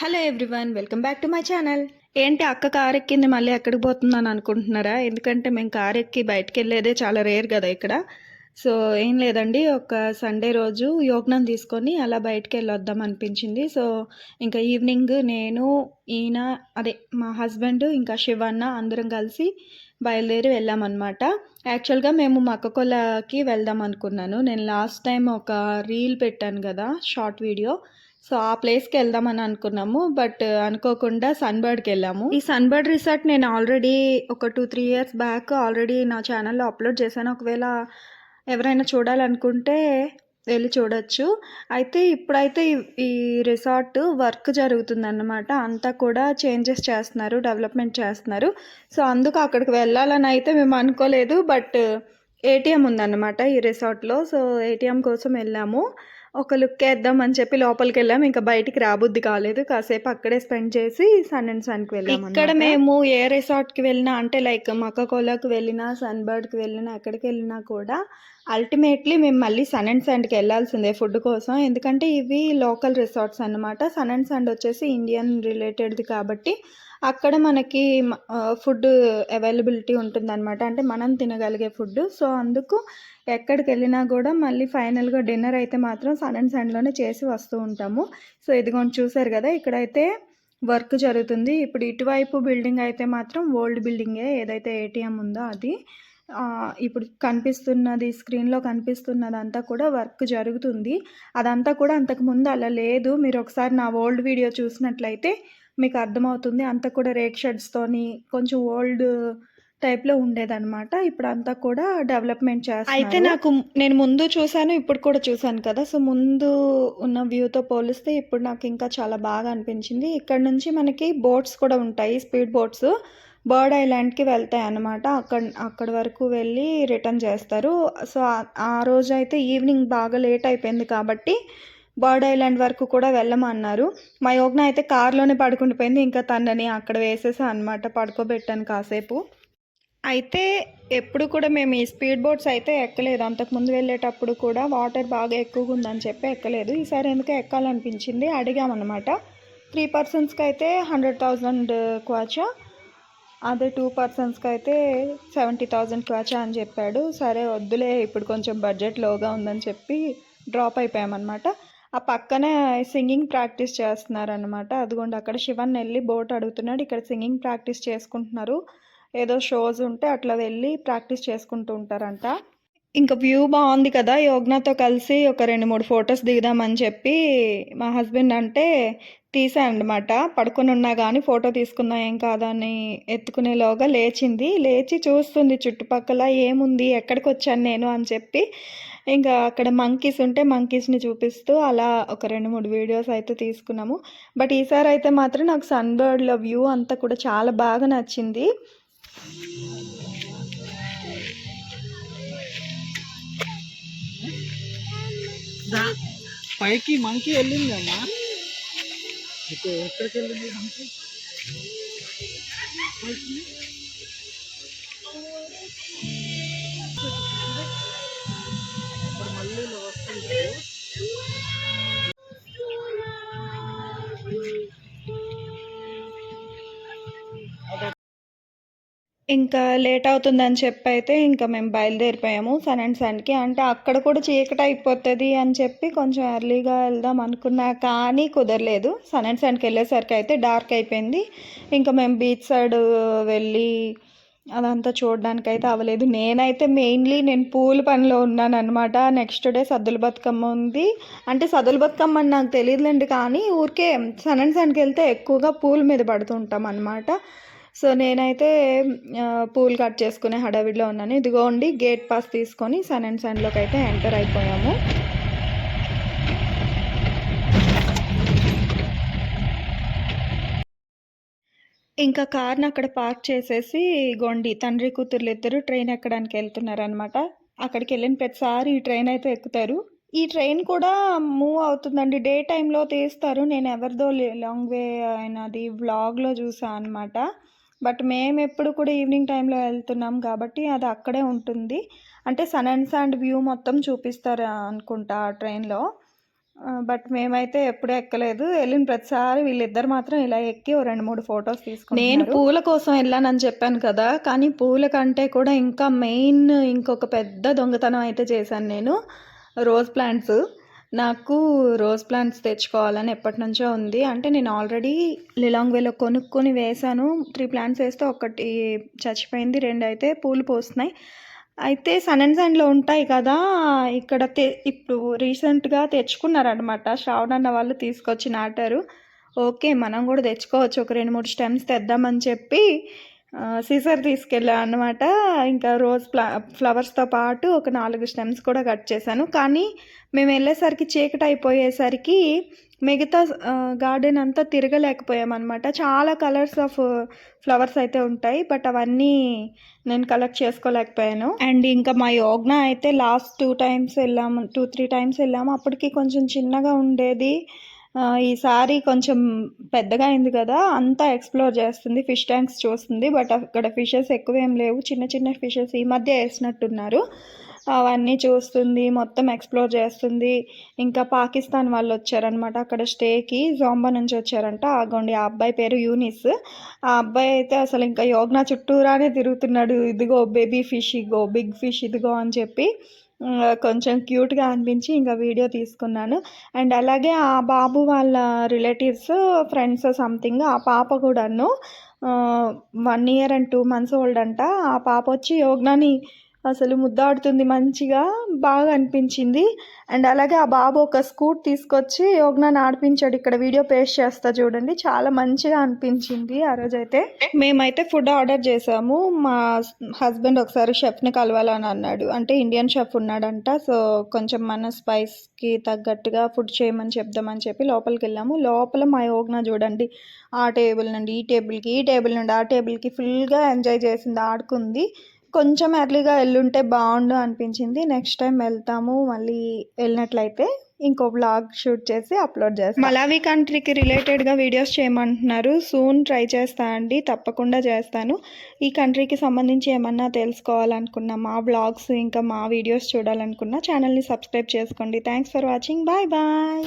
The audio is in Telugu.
Hello everyone welcome back to my channel ఏంటి అక్క కార్ ఎక్కింది మళ్ళీ ఎక్కడికి పోతుందని అనుకుంటున్నారా? ఎందుకంటే మేము కార్ ఎక్కి బయటకు వెళ్ళేదే చాలా రేర్ కదా ఇక్కడ. సో ఏం లేదండి ఒక సండే రోజు యోగ్నం తీసుకొని అలా బయటకు వెళ్ళొద్దాం అనిపించింది. సో ఇంకా ఈవినింగ్ నేను ఈయన అదే మా హస్బెండ్ ఇంకా శివన్న అందరం కలిసి బయలుదేరి వెళ్ళామన్నమాట. యాక్చువల్గా మేము మక్కకొలకి వెళ్దాం అనుకున్నాను. నేను లాస్ట్ టైం ఒక రీల్ పెట్టాను కదా షార్ట్ వీడియో సో ఆ ప్లేస్కి వెళ్దామని అనుకున్నాము. బట్ uh, అనుకోకుండా సన్బర్డ్కి వెళ్ళాము. ఈ సన్బర్డ్ రిసార్ట్ నేను ఆల్రెడీ ఒక two three years back already నా ఛానల్లో అప్లోడ్ చేశాను. ఒకవేళ ఎవరైనా చూడాలనుకుంటే వెళ్ళి చూడొచ్చు. అయితే ఇప్పుడైతే ఈ- ఈ రిసార్ట్ వర్క్ జరుగుతుందన్నమాట. అంతా కూడా చేంజెస్ చేస్తున్నారు డెవలప్మెంట్ చేస్తున్నారు. సో అందుకు అక్కడికి వెళ్ళాలని అయితే మేము అనుకోలేదు. బట్ ఏటీఎం ఉందన్నమాట ఈ రిసార్ట్లో. సో ఏటీఎం కోసం వెళ్ళాము. ఒక లుక్ వేద్దాం అని చెప్పి లోపలికి వెళ్ళాము ఇంకా బయటికి రాబుద్ది కాలేదు. కాసేపు అక్కడే స్పెండ్ చేసి సన్ అండ్ సన్కి వెళ్ళాము ఇక్కడ మేము ఏ రిసార్ట్కి వెళ్ళినా అంటే లైక్ మక్కకోలాకి వెళ్ళినా సన్బర్డ్కి వెళ్ళినా ఎక్కడికి వెళ్ళినా కూడా అల్టిమేట్లీ మేము మళ్ళీ సన్ అండ్ సండ్కి వెళ్ళాల్సిందే ఫుడ్ కోసం. ఎందుకంటే ఇవి లోకల్ రిసార్ట్స్ అన్నమాట. సన్ అండ్ సండ్ వచ్చేసి ఇండియన్ రిలేటెడ్ది కాబట్టి అక్కడ మనకి ఫుడ్ అవైలబిలిటీ ఉంటుందన్నమాట. అంటే మనం తినగలిగే ఫుడ్. సో అందుకు ఎక్కడికి వెళ్ళినా కూడా మళ్ళీ ఫైనల్గా డిన్నర్ అయితే మాత్రం సన్ అండ్ సండ్లోనే చేసి వస్తూ ఉంటాము. సో ఇదిగోండి చూసారు కదా ఇక్కడైతే వర్క్ జరుగుతుంది. ఇప్పుడు ఇటువైపు బిల్డింగ్ అయితే మాత్రం ఓల్డ్ బిల్డింగే ఏదైతే ఏటీఎం ఉందో అది. ఇప్పుడు కనిపిస్తున్నది స్క్రీన్లో కనిపిస్తున్నదంతా కూడా వర్క్ జరుగుతుంది. అదంతా కూడా అంతకు ముందు అలా లేదు. మీరు ఒకసారి నా ఓల్డ్ వీడియో చూసినట్లయితే మీకు అర్థమవుతుంది. అంతా కూడా రేక్ షెడ్స్తోని కొంచెం ఓల్డ్ టైప్లో ఉండేదన్నమాట. ఇప్పుడు అంతా కూడా డెవలప్మెంట్ చేస్తారు అయితే నాకు నేను ముందు చూశాను ఇప్పుడు కూడా చూశాను కదా. సో ముందు ఉన్న వ్యూతో పోలిస్తే ఇప్పుడు నాకు ఇంకా చాలా బాగా అనిపించింది. ఇక్కడ నుంచి మనకి బోట్స్ కూడా ఉంటాయి స్పీడ్ బోట్స్. బర్డ్ ఐలాండ్కి వెళ్తాయి అన్నమాట. అక్కడ అక్కడ వరకు వెళ్ళి రిటర్న్ చేస్తారు. సో ఆ- ఆ రోజు అయితే ఈవినింగ్ బాగా లేట్ అయిపోయింది కాబట్టి బర్డ్ ఐలాండ్ వరకు కూడా వెళ్ళమన్నారు. మా యోగ్న అయితే కార్లోనే పడుకుండిపోయింది. ఇంకా తనని అక్కడ వేసేసా అనమాట పడుకోబెట్టాను కాసేపు. అయితే ఎప్పుడు కూడా మేము ఈ స్పీడ్ బోట్స్ అయితే ఎక్కలేదు. అంతకుముందు వెళ్ళేటప్పుడు కూడా వాటర్ బాగా ఎక్కువగా ఉందని చెప్పి ఎక్కలేదు. ఈసారి ఎందుకు ఎక్కాలనిపించింది. అడిగామన్నమాట త్రీ పర్సన్స్కి అయితే హండ్రెడ్ థౌజండ్ క్వాచా. అదే టూ పర్సన్స్కి అయితే సెవెంటీ థౌజండ్ క్వాచా అని చెప్పాడు. సరే వద్దులే ఇప్పుడు కొంచెం బడ్జెట్ లోగా ఉందని చెప్పి డ్రాప్ అయిపోయామన్నమాట ఆ పక్కనే సింగింగ్ ప్రాక్టీస్ చేస్తున్నారనమాట అదిగోండి అక్కడ శివన్ వెళ్ళి బోట్ అడుగుతున్నాడు. ఇక్కడ సింగింగ్ ప్రాక్టీస్ చేసుకుంటున్నారు. ఏదో షోస్ ఉంటే అట్లా వెళ్ళి ప్రాక్టీస్ చేసుకుంటూ ఉంటారంట. ఇంకా వ్యూ బాగుంది కదా యోగ్నాతో కలిసి ఒక రెండు మూడు ఫొటోస్ దిగుదామని చెప్పి మా హస్బెండ్ అంటే తీసానమాట పడుకొని ఉన్నా కానీ ఫోటో తీసుకున్నా ఏం కాదని ఎత్తుకునేలోగా లేచింది. లేచి చూస్తుంది చుట్టుపక్కల ఏముంది ఎక్కడికి వచ్చాను నేను అని చెప్పి. ఇంకా అక్కడ మంకీస్ ఉంటే మంకీస్ని చూపిస్తూ అలా ఒక రెండు మూడు వీడియోస్ అయితే తీసుకున్నాము. బట్ ఈసారి అయితే మాత్రం నాకు సన్బర్డ్లో వ్యూ అంతా కూడా చాలా బాగా నచ్చింది. పైకి మంకీ వెళ్ళింది అమ్మా ఇక్కడ ఎక్కడికి వెళ్ళింది మంకీ ఇప్పుడు మళ్ళీ ఇలా వస్తుంది ఇంకా లేట్ అవుతుందని చెప్పి అయితే ఇంకా మేము బయలుదేరిపోయాము. సన్ అండ్ సన్కి అంటే అక్కడ కూడా చీకటి అయిపోతుంది అని చెప్పి కొంచెం ఎర్లీగా వెళ్దాం అనుకున్నా కానీ కుదరలేదు. సన్ అండ్ సన్కి వెళ్ళేసరికి అయితే డార్క్ అయిపోయింది. ఇంకా మేము బీచ్ సైడ్ వెళ్ళి అదంతా చూడడానికి అయితే అవ్వలేదు. నేనైతే మెయిన్లీ నేను పూల పనిలో ఉన్నాను అనమాట నెక్స్ట్ డే సద్దుల బతుకమ్మ ఉంది. అంటే సద్దుల బతుకమ్మ అని నాకు తెలియదులేండి కానీ ఊరికే సన్ అండ్ సన్కి వెళ్తే ఎక్కువగా పూల మీద పడుతుంటాం అనమాట సో నేనైతే పూల్ పూలు కట్ చేసుకునే హడావిడిలో ఉన్నాను. ఇదిగోండి గేట్ పాస్ తీసుకొని సన్ అండ్ సన్లోకి అయితే ఎంటర్ అయిపోయాము. ఇంకా కార్ని అక్కడ పార్క్ చేసేసి గొండి తండ్రి కూతుర్లు ఇద్దరు ట్రైన్ ఎక్కడానికి వెళ్తున్నారు అనమాట అక్కడికి వెళ్ళిన ప్రతిసారి ఈ ట్రైన్ అయితే ఎక్కుతారు. ఈ ట్రైన్ కూడా మూవ్ అవుతుందండి. డే టైంలో తీస్తారు. నేను ఎవరిదో లాంగ్ వే అయినది వ్లాగ్లో చూసాను అనమాట బట్ మేము ఎప్పుడు కూడా ఈవినింగ్ టైంలో వెళ్తున్నాం కాబట్టి అది అక్కడే ఉంటుంది. అంటే సన్ అండ్ సాండ్ వ్యూ మొత్తం చూపిస్తారు అనుకుంటా ఆ ట్రైన్లో. బట్ మేమైతే ఎప్పుడూ ఎక్కలేదు. వెళ్ళిన ప్రతిసారి వీళ్ళిద్దరు మాత్రం ఇలా ఎక్కి ఓ రెండు మూడు ఫొటోస్ తీసుకుని నేను పూల కోసం వెళ్ళానని చెప్పాను కదా కానీ పూల కంటే కూడా ఇంకా మెయిన్ ఇంకొక పెద్ద దొంగతనం అయితే చేశాను నేను. Rose plants. నాకు రోజ్ ప్లాంట్స్ తెచ్చుకోవాలని ఎప్పటి నుంచో ఉంది. అంటే నేను ఆల్రెడీ లిలాంగ్ వేలో కొనుక్కొని వేశాను త్రీ ప్లాంట్స్ వేస్తే ఒకటి చచ్చిపోయింది రెండు అయితే పూలు పోస్తున్నాయి. అయితే సన్ అండ్ సైన్లో ఉంటాయి కదా ఇక్కడ తె ఇప్పుడు రీసెంట్గా తెచ్చుకున్నారనమాట శ్రావణ అన్న వాళ్ళు తీసుకొచ్చి నాటారు ఓకే మనం కూడా తెచ్చుకోవచ్చు. ఒక రెండు మూడు స్టెమ్స్ తెద్దామని చెప్పి సీసర్ తీసుకెళ్ళా అనమాట ఇంకా రోజ్ ఫ్లా ఫ్లవర్స్తో పాటు ఒక నాలుగు స్టెమ్స్ కూడా కట్ చేశాను. కానీ మేము వెళ్ళేసరికి చీకటి అయిపోయేసరికి మిగతా గార్డెన్ అంతా తిరగలేకపోయామన్నమాట చాలా కలర్స్ ఆఫ్ ఫ్లవర్స్ అయితే ఉంటాయి బట్ అవన్నీ నేను కలెక్ట్ చేసుకోలేకపోయాను. అండ్ ఇంకా మా యోగ్న అయితే లాస్ట్ టూ టైమ్స్ వెళ్ళాము టూ త్రీ టైమ్స్ వెళ్ళాము. అప్పటికి కొంచెం చిన్నగా ఉండేది. ఈ ఈసారి కొంచెం పెద్దగా అయింది కదా అంతా ఎక్స్ప్లోర్ చేస్తుంది ఫిష్ ట్యాంక్స్ చూస్తుంది బట్ అక్కడ ఫిషెస్ ఎక్కువ ఏం లేవు చిన్న చిన్న ఫిషెస్ ఈ మధ్య వేసినట్టున్నారు. అవన్నీ చూస్తుంది మొత్తం ఎక్స్ప్లోర్ చేస్తుంది. ఇంకా పాకిస్తాన్ వాళ్ళు వచ్చారనమాట అక్కడ స్టేకి జాంబా నుంచి వచ్చారంట ఆగోండి ఆ అబ్బాయి పేరు యూనిస్. ఆ అబ్బాయి అయితే అసలు ఇంకా యోగ్నా చుట్టూరానే తిరుగుతున్నాడు ఇదిగో బేబీ ఫిష్ ఇగో బిగ్ ఫిష్ ఇదిగో అని చెప్పి. కొంచెం క్యూట్గా అనిపించి ఇంకా వీడియో తీసుకున్నాను. అండ్ అలాగే ఆ బాబు వాళ్ళ రిలేటివ్స్ ఫ్రెండ్స్ సంథింగ్ ఆ పాప కూడాను one year and two months old అంట. ఆ పాప వచ్చి యోగ్నాని అసలు ముద్దాడుతుంది మంచిగా బాగా అనిపించింది. అండ్ అలాగే ఆ బాబు ఒక స్కూట్ తీసుకొచ్చి యోగ్నాని ఆడిపించాడు ఇక్కడ వీడియో పేస్ట్ చేస్తా చూడండి. చాలా మంచిగా అనిపించింది ఆ రోజైతే. మేమైతే ఫుడ్ ఆర్డర్ చేసాము. మా హస్బెండ్ ఒకసారి షెఫ్ని కలవాలని అన్నాడు. అంటే ఇండియన్ షెఫ్ ఉన్నాడంట సో కొంచెం మన స్పైస్కి తగ్గట్టుగా ఫుడ్ చేయమని చెప్దామని చెప్పి లోపలికి వెళ్ళాము. లోపల మా యోగ్న చూడండి ఆ టేబుల్ నుండి ఈ టేబుల్కి ఈ టేబుల్ నుండి ఆ టేబుల్కి ఫుల్గా ఎంజాయ్ చేసింది ఆడుకుంది. కొంచెం ఎర్లీగా వెళ్ళుంటే బాగుండు అనిపించింది. నెక్స్ట్ టైం వెళ్తాము మళ్ళీ వెళ్ళినట్లయితే ఇంకో బ్లాగ్ షూట్ చేసి అప్లోడ్ చేస్తాం. మలావి కంట్రీకి రిలేటెడ్గా వీడియోస్ చేయమంటున్నారు. సూన్ ట్రై చేస్తా అండి తప్పకుండా చేస్తాను. ఈ కంట్రీకి సంబంధించి ఏమన్నా తెలుసుకోవాలనుకున్నా మా బ్లాగ్స్ ఇంకా మా వీడియోస్ చూడాలనుకున్నా ఛానల్ని సబ్స్క్రైబ్ చేసుకోండి. Thanks for watching bye bye